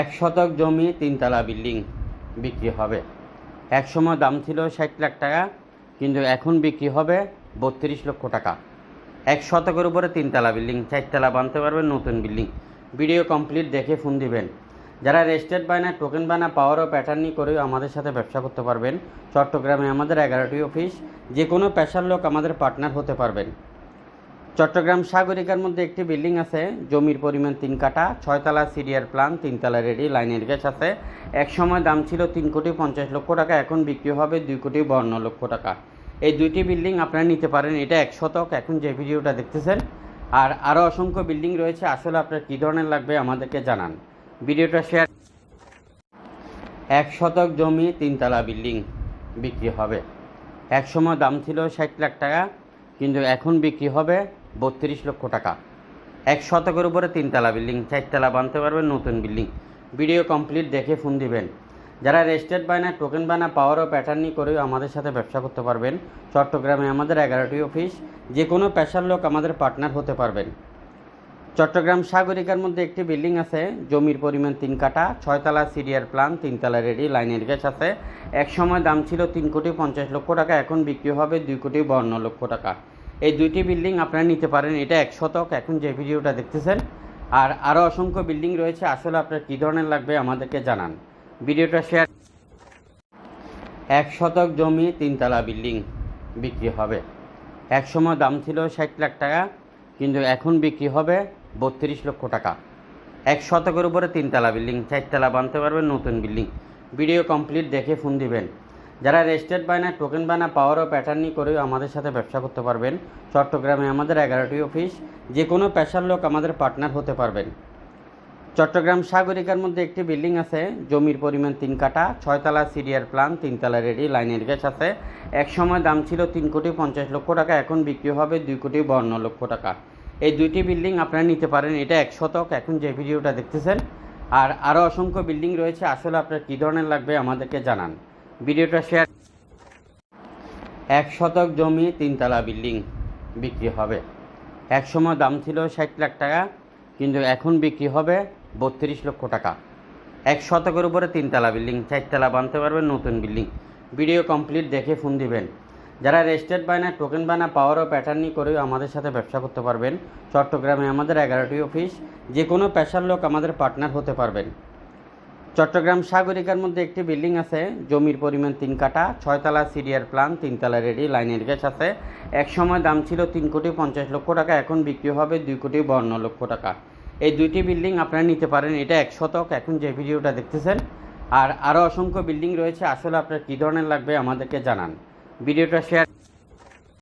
এক শতক জমি তিনতলা বিল্ডিং বিক্রি হবে। এক সময় দাম ছিল ষাট লাখ টাকা, কিন্তু এখন বিক্রি হবে বত্রিশ লক্ষ টাকা। এক শতকের উপরে তিনতলা বিল্ডিং চারতলা বানতে পারবেন নতুন বিল্ডিং। ভিডিও কমপ্লিট দেখে ফোন দিবেন। যারা রেজিস্টার্ড বায়না টোকেন বায়না পাওয়ার ও প্যাটার্নি করেও আমাদের সাথে ব্যবসা করতে পারবেন। চট্টগ্রামে আমাদের এগারোটি অফিস যে কোনো পেশার লোক আমাদের পার্টনার হতে পারবেন। চট্টগ্রাম সাগরিকার মধ্যে একটি বিল্ডিং আছে। জমির পরিমাণ তিন কাটা ছয়তলা সিরিয়ার প্ল্যান তিনতলা রেডি, লাইনের গ্যাস আছে। এক সময় দাম ছিল তিন কোটি পঞ্চাশ লক্ষ টাকা, এখন বিক্রি হবে দুই কোটি বান্ন লক্ষ টাকা। এই দুইটি বিল্ডিং আপনারা নিতে পারেন, এটা এক শতক, এখন যে ভিডিওটা দেখতেছেন। আর আরও অসংখ্য বিল্ডিং রয়েছে, আসলে আপনার কী ধরনের লাগবে আমাদেরকে জানান। ভিডিওটা শেয়ার এক শতক জমি, তিনতলা বিল্ডিং বিক্রি হবে। এক সময় দাম ছিল ষাট লাখ টাকা কিন্তু এখন বিক্রি হবে বত্রিশ লক্ষ টাকা। এক শতকের উপরে তিনতলা বিল্ডিং, চারতলা বানতে পারবেন নতুন বিল্ডিং। ভিডিও কমপ্লিট দেখে ফোন দিবেন। যারা রেজিস্টার্ড বায়না টোকেন বায়না পাওয়ার ও প্যাটার্নি করেও আমাদের সাথে ব্যবসা করতে পারবেন। চট্টগ্রামে আমাদের এগারোটি অফিস যে কোনো পেশার লোক আমাদের পার্টনার হতে পারবেন। চট্টগ্রাম সাগরিকার মধ্যে একটি বিল্ডিং আছে, জমির পরিমাণ তিন কাটা ছয়তলা সিরিয়ার প্ল্যান তিনতলা রেডি লাইনের গ্যাস আছে। এক সময় দাম ছিল তিন কোটি পঞ্চাশ লক্ষ টাকা, এখন বিক্রি হবে দুই কোটি বান্ন লক্ষ টাকা। এই দুইটি বিল্ডিং আপনারা নিতে পারেন। এটা এক শতক, এখন যে ভিডিওটা দেখতেছেন। আর আরও অসংখ্য বিল্ডিং রয়েছে। আসলে আপনার কী ধরনের লাগবে আমাদেরকে জানান। ভিডিওটা শেয়ার এক শতক জমি, তিনতলা বিল্ডিং বিক্রি হবে। এক সময় দাম ছিল ষাট লাখ টাকা, কিন্তু এখন বিক্রি হবে বত্রিশ লক্ষ টাকা। এক শতকের উপরে তিনতলা বিল্ডিং চারতলা বানতে পারবেন নতুন বিল্ডিং ভিডিও কমপ্লিট দেখে ফোন দিবেন। যারা রেজিস্টার্ড বায়না টোকেন বায়না পাওয়ার ও প্যাটার্নি করেও আমাদের সাথে ব্যবসা করতে পারবেন, চট্টগ্রামে আমাদের এগারোটি অফিস যে কোনো পেশার লোক আমাদের পার্টনার হতে পারবেন। চট্টগ্রাম সাগরিকার মধ্যে একটি বিল্ডিং আছে, জমির পরিমাণ তিন কাটা ছয়তলা সিরিয়ার প্ল্যান তিনতলা রেডি লাইনের গ্যাস আছে। এক সময় দাম ছিল তিন কোটি পঞ্চাশ লক্ষ টাকা, এখন বিক্রি হবে দুই কোটি বান্ন লক্ষ টাকা। এই দুইটি বিল্ডিং আপনারা নিতে পারেন, এটা এক শতক, এখন যে ভিডিওটা দেখতেছেন। আর আরও অসংখ্য বিল্ডিং রয়েছে, আসলে আপনার কী ধরনের লাগবে আমাদেরকে জানান। ভিডিওটা শেয়ার এক শতক জমি, তিনতলা বিল্ডিং বিক্রি হবে। এক সময় দাম ছিল ষাট লাখ টাকা, কিন্তু এখন বিক্রি হবে বত্রিশ লক্ষ টাকা। এক শতকের উপরে তিনতলা বিল্ডিং, চারতলা বানতে পারবেন নতুন বিল্ডিং। ভিডিও কমপ্লিট দেখে ফোন দিবেন। যারা রেজিস্টার্ড বায়না টোকেন বায়না পাওয়ার ও প্যাটার্নি করেও আমাদের সাথে ব্যবসা করতে পারবেন। চট্টগ্রামে আমাদের এগারোটি অফিস যে কোনো পেশার লোক আমাদের পার্টনার হতে পারবেন। চট্টগ্রাম সাগরিকার মধ্যে একটি বিল্ডিং আছে। জমির পরিমাণ তিন কাটা ছয়তলা সিরিয়ার প্লান, তিনতলা রেডি, লাইনের গ্যাস আছে। এক সময় দাম ছিল তিন কোটি পঞ্চাশ লক্ষ টাকা, এখন বিক্রি হবে দুই কোটি বান্ন লক্ষ টাকা। এই দুইটি বিল্ডিং আপনারা নিতে পারেন, এটা এক শতক, এখন যে ভিডিওটা দেখতেছেন। আর আরও অসংখ্য বিল্ডিং রয়েছে, আসলে আপনার কী ধরনের লাগবে আমাদেরকে জানান। ভিডিওটা শেয়ার